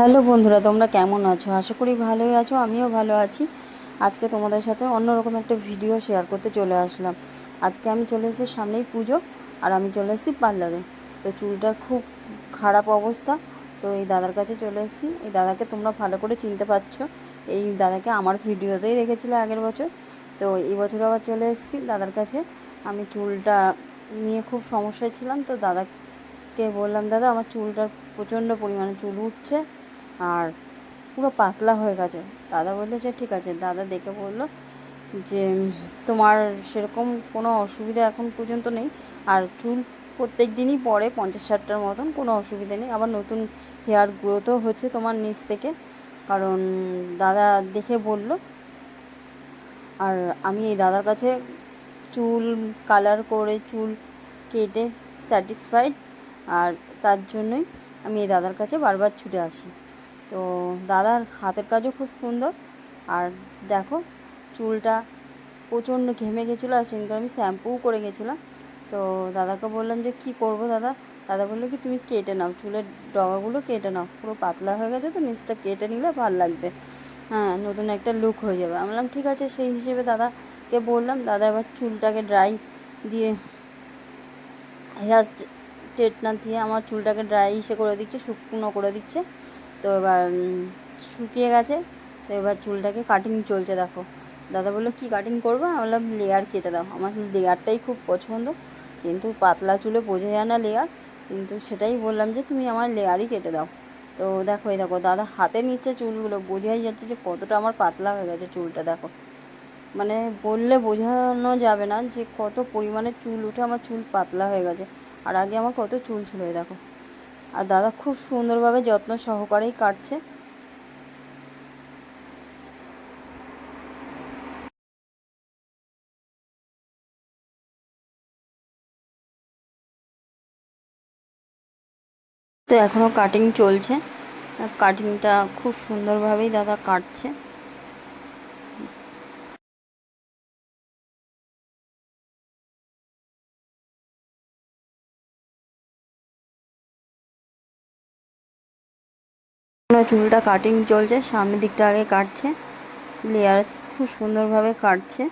Hello বন্ধুরা, তোমরা কেমন আছো? আশা করি ভালোই আছো, আমিও ভালো আছি। আজকে তোমাদের সাথে অন্যরকম একটা ভিডিও শেয়ার করতে চলে আসলাম। আজকে আমি চলে এসেছি সামনেই পুজো, আর আমি চলে এসেছি পার্লারে তো চুলটার খুব খারাপ অবস্থা, তো এই দাদার কাছে চলে এসেছি। এই দাদাকে তোমরা ভালো করে চিনতে পারছ। এই দাদাকে আমার ভিডিওতেই দেখেছিলে আগের বছর। তো এই বছর আবার চলে এসেছি দাদার কাছে। আমি চুলটা নিয়ে খুব সমস্যায় ছিলাম, তো দাদাকে বললাম, দাদা, আমার চুলটার প্রচণ্ড পরিমাণে চুল উঠছে। আর পুরো পাতলা হয়ে গেছে। দাদা বলল যে, ঠিক আছে। দাদা দেখে বলল যে, তোমার সেরকম কোনো অসুবিধা এখন পর্যন্ত নেই। আর চুল প্রত্যেক দিনই পড়ে পঞ্চাশ ষাটটার মতন, কোনো অসুবিধা নেই। আবার নতুন হেয়ার গ্রোথও হচ্ছে তোমার নিচ থেকে। কারণ দাদা দেখে বলল, আর আমি এই দাদার কাছে চুল কালার করে চুল কেটে স্যাটিসফাইড আর তার জন্যই আমি এই দাদার কাছে বারবার ছুটে আসি। তো দাদার হাতের কাজও খুব সুন্দর। আর দেখো, চুলটা প্রচণ্ড ঘেমে গেছিল আর সেদিনকে আমি শ্যাম্পুও করে গেছিলাম। তো দাদাকে বললাম যে, কি করব দাদা? দাদা বলল কি, তুমি কেটে নাও, চুলের ডগাগুলো কেটে নাও, পুরো পাতলা হয়ে গেছে তো, নিচটা কেটে নিলে ভালো লাগবে। হ্যাঁ নতুন একটা লুক হয়ে যাবে। আমি বললাম, ঠিক আছে। সেই হিসেবে দাদাকে বললাম, দাদা, এবার চুলটাকে ড্রাই দিয়ে হেয়ার স্ট্রেটনার দিয়ে আমার চুলটাকে ড্রাই ইসে করে দিচ্ছে, শুকনো করে দিচ্ছে। তো এবার শুকিয়ে গেছে। তো এবার চুলটাকে কাটিং চলছে, দেখো। দাদা বলল, কি কাটিং করব? আমি বললাম লেয়ার কেটে দাও। আমার লেয়ারটাই খুব পছন্দ। কিন্তু পাতলা চুলে বোঝা যায় না লেয়ার কিন্তু সেটাই বললাম যে, তুমি আমার লেয়ারই কেটে দাও। তো দেখো, এই দেখো, দাদা হাতে নিচ্ছে চুলগুলো। বোঝাই যাচ্ছে যে, কতটা আমার পাতলা হয়ে গেছে চুলটা, দেখো। মানে বললে বোঝানো যাবে না যে, কত পরিমাণে চুল, উঠে আমার চুল পাতলা হয়ে গেছে। আর আগে আমার কত চুল ছিল দেখো। আর দাদা খুব সুন্দরভাবে যত্ন সহকারেই কাটছে। তো এখনও কাটিং চলছে। কাটিংটা খুব সুন্দরভাবেই দাদা কাটছে। চুলটা কাটিং চলছে, সামনের দিকটা আগে কাটছে। লেয়ার্স খুব সুন্দরভাবে কাটছে।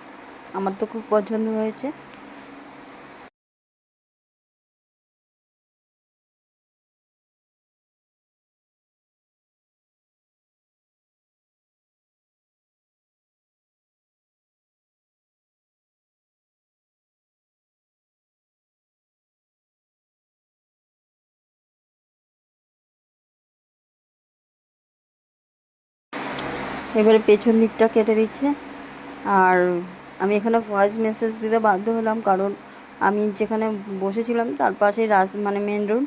আমার তো খুব পছন্দ হয়েছে। এবারে পেছন দিকটা কেটে দিচ্ছে। আর আমি এখানে ভয়েস মেসেজ দিতে বাধ্য হলাম কারণ আমি যেখানে বসেছিলাম তার পাশেই রাজ মানে main road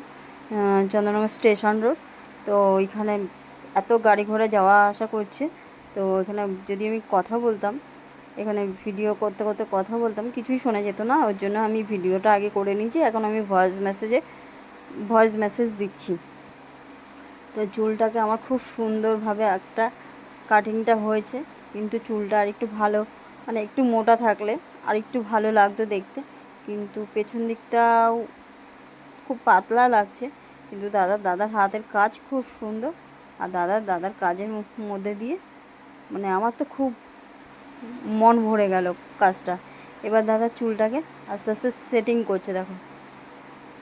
Chandranagar station road তো ওইখানে এত গাড়ি ঘোড়া যাওয়া আসা করছে। তো এখানে যদি আমি কথা বলতাম, এখানে ভিডিও করতে করতে কথা বলতাম, কিছুই শোনা যেত না। ওর জন্য আমি ভিডিওটা আগে করে নিয়েছি এখন আমি ভয়েস মেসেজে ভয়েস মেসেজ দিচ্ছি। তো চুলটাকে আমার খুব সুন্দরভাবে একটা কাটিংটা হয়েছে, কিন্তু চুলটা আর একটু ভালো মানে একটু মোটা থাকলে আর একটু ভালো লাগতো দেখতে, কিন্তু পেছন দিকটাও খুব পাতলা লাগছে, কিন্তু দাদার দাদার হাতের কাজ খুব সুন্দর, আর দাদার দাদার কাজের মধ্যে দিয়ে মানে আমার তো খুব মন ভরে গেল কাজটা। এবার দাদা চুলটাকে আস্তে আস্তে সেটিং করছে দেখো।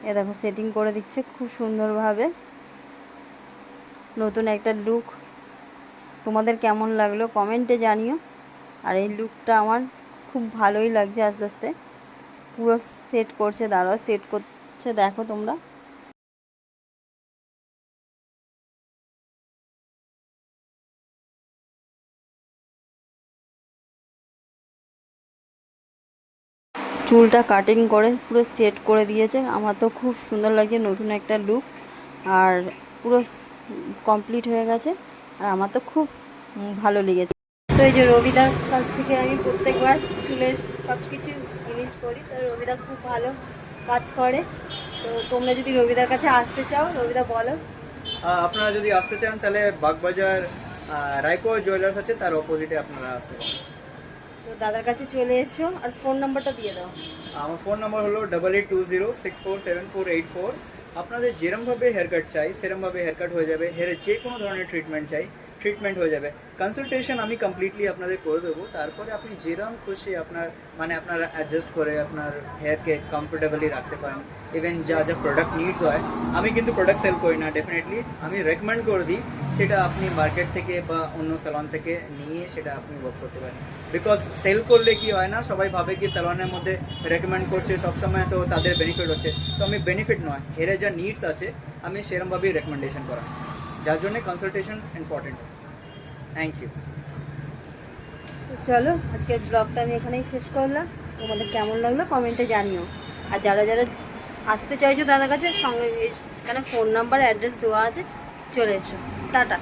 এ দেখো সেটিং করে দিচ্ছে খুব সুন্দরভাবে। নতুন একটা লুক তোমাদের কেমন লাগল কমেন্টে জানিও। আর এই লুকটা আমার খুব ভালোই লাগছে আস্তে আস্তে। পুরো সেট করছে, দাঁড়াও সেট করছে, দেখো তোমরা। চুলটা কাটিং করে পুরো সেট করে দিয়েছে। আমার তো খুব সুন্দর লাগছে নতুন একটা লুক আর পুরো কমপ্লিট হয়ে গেছে। আর আমার তো খুব ভালো লেগেছে। তো এই যে রবিদার কাছ থেকে আমি প্রত্যেকবার চুলের সব কিছু জিনিস করি তো রবিদা খুব ভালো কাজ করে। তো তোমরা যদি রবিদার কাছে আসতে চাও রবিদা বলো। আপনারা যদি আসতে চান তাহলে বাগবাজার রায়কো জুয়েলার্স আছে তার অপোজিটে আপনারা আসতে পারেন। তো দাদার কাছে চলে এসো আর ফোন নাম্বারটা দিয়ে দাও। আমার ফোন নাম্বার হলো double eight two zero six four seven four eight four আপনাদের যেরমভাবে হেয়ার কাট চাই, সেরমভাবে হেয়ার কাট হয়ে যাবে। হেয়ারের যে কোনো ধরনের ট্রিটমেন্ট চাই। ট্রিটমেন্ট হয়ে যাবে। কনসালটেশন আমি কমপ্লিটলি আপনাদের করে দেবো। তারপরে আপনি যেরম খুশি আপনার মানে আপনার অ্যাডজাস্ট করে আপনার হেয়ারকে কমফোর্টেবলি রাখতে পারেন। ইভেন যা যা প্রোডাক্ট নিড হয়, আমি কিন্তু প্রোডাক্ট সেল করি না ডেফিনেটলি আমি রেকমেন্ড করে দিই, সেটা আপনি মার্কেট থেকে বা অন্য স্যালন থেকে নিয়ে সেটা আপনি ওয়ার্ক করতে পারেন। বিকজ সেল করলে কি হয় না, সবাই ভাবে কি স্যালনের মধ্যে রেকমেন্ড করছে, সবসময় তো তাদের বেনিফিট হচ্ছে। তো আমি বেনিফিট নয় হেরে যা নিডস আছে, আমি সেরমভাবেই রেকমেন্ডেশন করা যার জন্য কনসালটেশন ইম্পর্টেন্ট থ্যাংক ইউ চলো, আজকের ব্লগটা আমি এখানেই শেষ করলাম। তোমাদের কেমন লাগল কমেন্টে জানিও। আর যারা যারা আসতে চাইছো দাদার কাছে, সঙ্গে এখানে ফোন নাম্বার অ্যাড্রেস দেওয়া আছে, চলে এসো। টাটা।